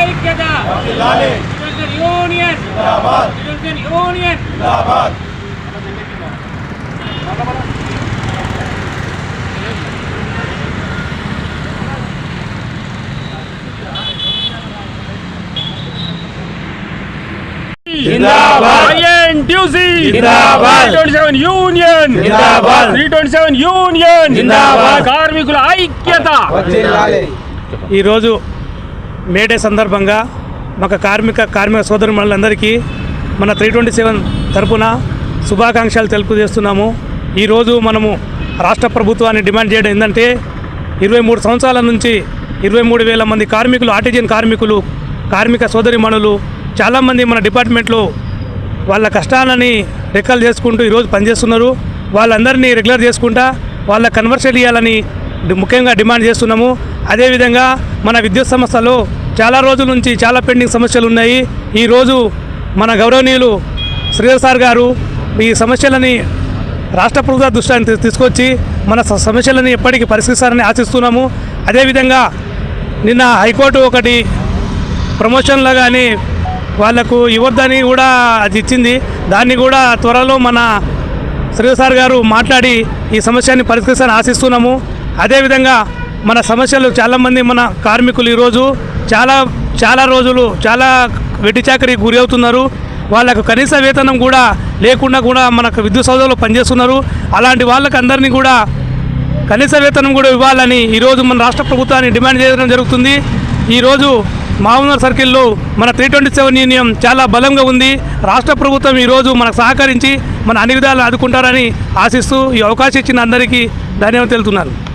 ಐಕ್ಯದ union union जिंदाबाद एनटीयूसी जिंदाबाद 327 union जिंदाबाद 327 యూనియన్ जिंदाबाद కార్మికుల ఐక్యత ఈరోజు మేడే సందర్భంగా మాకు కార్మిక కార్మిక సోదరు మనందరికీ మన త్రీ ట్వంటీ సెవెన్ తరపున శుభాకాంక్షలు తెలుపుజేస్తున్నాము ఈరోజు మనము రాష్ట్ర ప్రభుత్వాన్ని డిమాండ్ చేయడం ఏంటంటే ఇరవై మూడు సంవత్సరాల నుంచి ఇరవై మూడు వేల మంది కార్మికులు ఆర్టిజన్ కార్మికులు కార్మిక సోదరిమణులు చాలామంది మన డిపార్ట్మెంట్లో వాళ్ళ కష్టాలని రెక్కలు చేసుకుంటూ ఈరోజు పనిచేస్తున్నారు. వాళ్ళందరినీ రెగ్యులర్ చేసుకుంటా వాళ్ళ కన్వర్షన్ ఇవ్వాలని ముఖ్యంగా డిమాండ్ చేస్తున్నాము. అదేవిధంగా మన విద్యుత్ సమస్యలు చాలా రోజుల నుంచి చాలా పెండింగ్ సమస్యలు ఉన్నాయి. ఈరోజు మన గౌరవనీయులు శ్రీధర్ సార్ గారు ఈ సమస్యలని రాష్ట్ర ప్రభుత్వ దృష్టాన్ని తీసుకొచ్చి మన సమస్యలను సమస్యలని ఎప్పటికీ పరిష్కరిస్తారని ఆశిస్తున్నాము. అదేవిధంగా నిన్న హైకోర్టు ఒకటి ప్రమోషన్లో కానీ వాళ్ళకు ఇవ్వద్దని కూడా అది ఇచ్చింది. దాన్ని కూడా త్వరలో మన శ్రీధర్ సార్ గారు మాట్లాడి ఈ సమస్యని పరిష్కరిస్తారని ఆశిస్తున్నాము. అదేవిధంగా మన సమస్యలు చాలామంది మన కార్మికులు ఈరోజు చాలా చాలా రోజులు చాలా వెట్టి గురి అవుతున్నారు. వాళ్ళకు కనీస వేతనం కూడా లేకుండా కూడా మనకు విద్యుత్ సౌధంలో పనిచేస్తున్నారు. అలాంటి వాళ్ళకి అందరినీ కూడా కనీస వేతనం కూడా ఇవ్వాలని ఈరోజు మన రాష్ట్ర ప్రభుత్వాన్ని డిమాండ్ చేయడం జరుగుతుంది. ఈరోజు మామూనర్ సర్కిల్లో మన త్రీ ట్వంటీ సెవెన్ యూనియన్ చాలా బలంగా ఉంది. రాష్ట్ర ప్రభుత్వం ఈరోజు మనకు సహకరించి మన అన్ని విధాలు ఆదుకుంటారని ఆశిస్తూ ఈ అవకాశం ఇచ్చిన అందరికీ ధన్యవాదాలు తెలుపుతున్నాను.